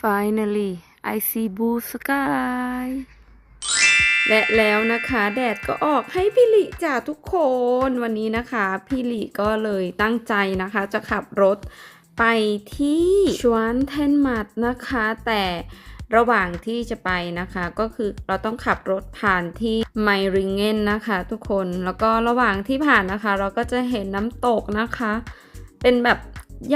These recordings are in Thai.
Finally I see blue sky และแล้วนะคะแดดก็ออกให้พี่ลิจ้าทุกคนวันนี้นะคะ พี่ลิก็เลยตั้งใจนะคะ จะขับรถไปที่ชวนเทนมัดนะคะ แต่ระหว่างที่จะไปนะคะ ก็คือเราต้องขับรถผ่านที่ไมริงเกนนะคะ ทุกคนแล้วก็ระหว่างที่ผ่านนะคะ เราก็จะเห็นน้ำตกนะคะ เป็นแบบ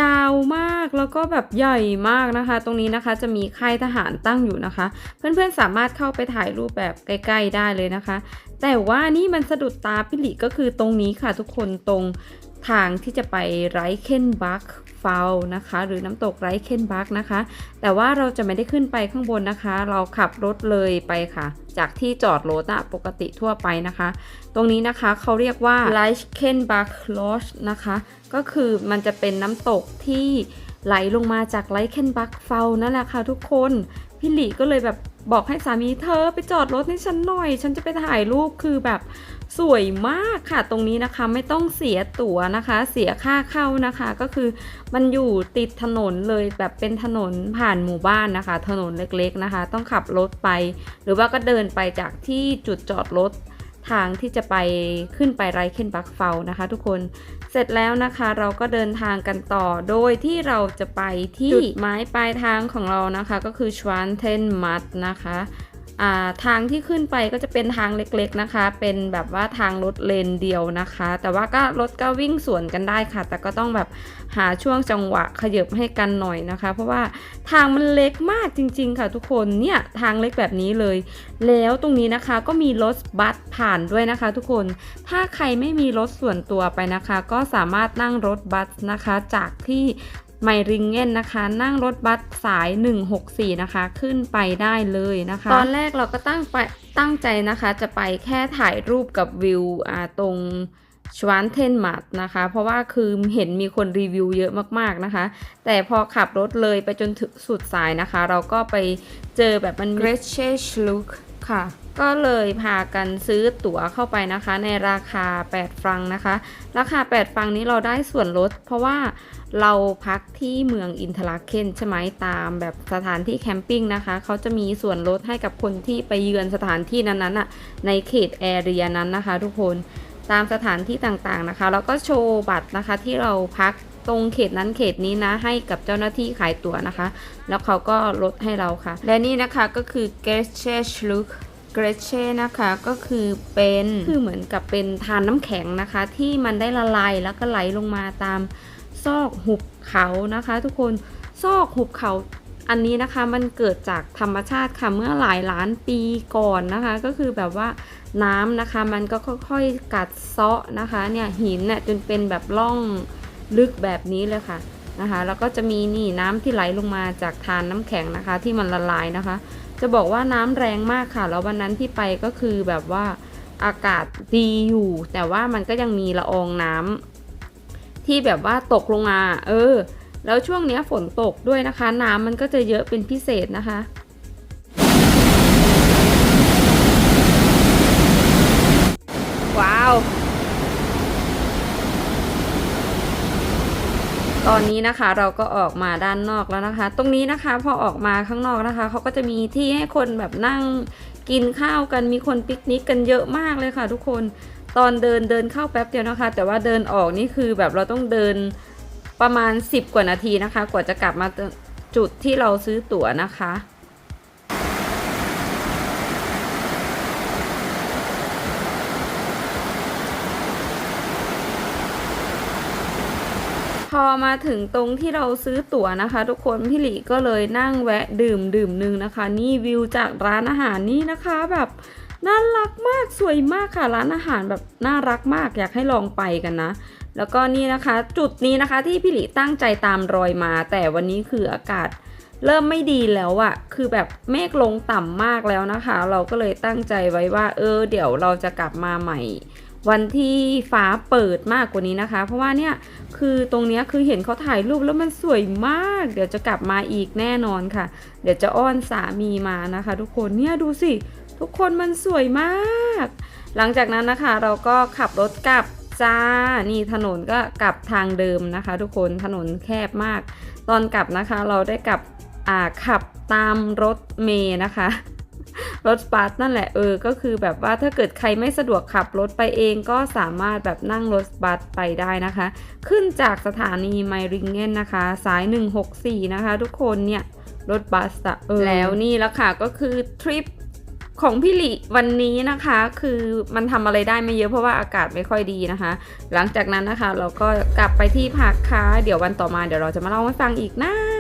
ยาวมากแล้วก็แบบใหญ่มากนะคะ ตรงนี้นะคะจะมีค่ายทหารตั้งอยู่นะคะ เพื่อนๆสามารถเข้าไปถ่ายรูปแบบใกล้ ๆ ได้เลยนะคะ แต่ว่านี่มันสะดุดตาพิลิก็คือตรงนี้ค่ะทุกคนตรง ทางที่จะไปไรเคนบักฟาวนะคะหรือน้ำตกไรเคนบักนะคะ แต่ว่าเราจะไม่ได้ขึ้นไปข้างบนนะคะ เราขับรถเลยไปค่ะ จากที่จอดรถอะปกติทั่วไปนะคะ ตรงนี้นะคะเขาเรียกว่า l i c h k e n b a c h Lodge นะคะ ก็คือมันจะเป็นน้ำตกที่ไหลลงมาจาก l i c h e n b a c h f a l นั่นแหละค่ะทุกคน พี่หลีก็เลยแบบบอกให้สามีเธอไปจอดรถให้ฉันหน่อย ฉันจะไปถ่ายรูปคือแบบสวยมากค่ะตรงนี้นะคะไม่ต้องเสียตั๋วนะคะ เสียค่าเข้านะคะ ก็คือมันอยู่ติดถนนเลยแบบเป็นถนนผ่านหมู่บ้านนะคะ ถนนเล็กๆนะคะ ต้องขับรถไป หรือว่าก็เดินไปจากที่จุดจอดรถ ทางที่จะไปขึ้นไปไรเคนบักเฟลนะคะ ทุกคนเสร็จแล้วนะคะเราก็เดินทางกันต่อโดยที่เราจะไปที่จุดหมายปลายทางของเรานะคะ ก็คือชวานเทนมัดนะคะอ่า ทางที่ขึ้นไปก็จะเป็นทางเล็กๆนะคะ เป็นแบบว่าทางรถเลนเดียวนะคะ แต่ว่าก็รถก็วิ่งสวนกันได้ค่ะ แต่ก็ต้องแบบหาช่วงจังหวะขยับให้กันหน่อยนะคะ เพราะว่าทางมันเล็กมากจริง ๆ ค่ะทุกคนเนี่ยทางเล็กแบบนี้เลย แล้วตรงนี้นะคะก็มีรถบัสผ่านด้วยนะคะ ทุกคนถ้าใครไม่มีรถส่วนตัวไปนะคะ ก็สามารถนั่งรถบัสนะคะจากที่ ไมริงเกนนะคะ นั่งรถบัสสาย 164 นะคะ ขึ้นไปได้เลยนะคะ ตอนแรกเราก็ตั้งไปตั้งใจนะคะ จะไปแค่ถ่ายรูปกับวิวอ่าตรงชวานเทนมัดนะคะ เพราะว่าคือเห็นมีคนรีวิวเยอะมากๆนะคะ แต่พอขับรถเลยไปจนถึงสุดสายนะคะ เราก็ไปเจอแบบมัน g r e t c h Look ค่ะ ก็เลยพากันซื้อตั๋วเข้าไปนะคะ ในราคา 8 ฟรังนะคะ ราคา 8 ฟรังนี้เราได้ส่วนลด เพราะว่าเราพักที่เมืองอินทราเคนใช่ไหมตามแบบสถานที่แคมปิ้งนะคะ เขาจะมีส่วนลดให้กับคนที่ไปเยือนสถานที่นั้นๆอะในเขตแอเรียนั้นนะคะ ทุกคนตามสถานที่ต่างๆนะคะ แล้วก็โชว์บัตรนะคะที่เราพักตรงเขตนั้นเขตนี้นะให้กับเจ้าหน้าที่ขายตั๋วนะคะ แล้วเขาก็ลดให้เราค่ะ และนี่นะคะก็คือ g e s t e Look เกรเช่นะคะก็คือเป็นคือเหมือนกับเป็นทานน้ำแข็งนะคะ ที่มันได้ละลายแล้วก็ไหลลงมาตามซอกหุบเขานะคะ ทุกคนซอกหุบเขาอันนี้นะคะมันเกิดจากธรรมชาติค่ะเมื่อหลายล้านปีก่อนนะคะ ก็คือแบบว่าน้ำนะคะ มันก็ค่อยๆกัดเซาะนะคะเนี่ยหินเนี่ยจนเป็นแบบร่องลึกแบบนี้เลยค่ะนะคะแล้วก็จะมีนี่น้ำที่ไหลลงมาจากทานน้ำแข็งนะคะ ที่มันละลายนะคะ จะบอกว่าน้ำแรงมากค่ะ แล้ววันนั้นที่ไปก็คือแบบว่าอากาศดีอยู่ แต่ว่ามันก็ยังมีละอองน้ำที่แบบว่าตกลงมา เออ แล้วช่วงเนี้ยฝนตกด้วยนะคะ น้ำมันก็จะเยอะเป็นพิเศษนะคะว้าว ตอนนี้นะคะเราก็ออกมาด้านนอกแล้วนะคะ ตรงนี้นะคะพอออกมาข้างนอกนะคะเขาก็จะมีที่ให้คนแบบนั่งกินข้าวกันมีคนปิกนิกกันเยอะมากเลยค่ะ ทุกคนตอนเดินเดินเข้าแป๊บเดียวนะคะ แต่ว่าเดินออกนี่คือแบบเราต้องเดินประมาณ 10 กว่านาทีนะคะ กว่าจะกลับมาจุดที่เราซื้อตั๋วนะคะ อมาถึงตรงที่เราซื้อตั๋วนะคะ ทุกคนพี่หลีก็เลยนั่งแวะดื่มดื่มหนึ่งนะคะ นี่วิวจากร้านอาหารนี่นะคะแบบน่ารักมากสวยมากค่ะ ร้านอาหารแบบน่ารักมากอยากให้ลองไปกันนะ แล้วก็นี่นะคะ จุดนี้นะคะที่พี่หลีตั้งใจตามรอยมา แต่วันนี้คืออากาศเริ่มไม่ดีแล้วอะคือแบบเมฆลงต่ำมากแล้วนะคะ เราก็เลยตั้งใจไว้ว่า เออ เดี๋ยวเราจะกลับมาใหม่ วันที่ฟ้าเปิดมากกว่านี้นะคะ เพราะว่าเนี่ยคือตรงนี้คือเห็นเขาถ่ายรูปแล้วมันสวยมาก เดี๋ยวจะกลับมาอีกแน่นอนค่ะ เดี๋ยวจะอ้อนสามีมานะคะ ทุกคนเนี่ยดูสิ ทุกคนมันสวยมาก หลังจากนั้นนะคะเราก็ขับรถกลับจ้า นี่ถนนก็กลับทางเดิมนะคะ ทุกคนถนนแคบมาก ตอนกลับนะคะเราได้กลับขับตามรถเมย์นะคะ รถบัสนั่นแหละเออก็คือแบบว่าถ้าเกิดใครไม่สะดวกขับรถไปเองก็สามารถแบบนั่งรถบัสไปได้นะคะ ขึ้นจากสถานีไมริงเกนนะคะ สาย 164 นะคะ ทุกคนเนี่ยรถบัสอะออแล้วนี่แล้วค่ะก็คือทริปของพี่หลิวันนี้นะคะคือมันทำอะไรได้ไม่เยอะเพราะว่าอากาศไม่ค่อยดีนะคะ หลังจากนั้นนะคะ เราก็กลับไปที่พักค่ะเดี๋ยววันต่อมาเดี๋ยวเราจะมาเล่าให้ฟังอีกนะ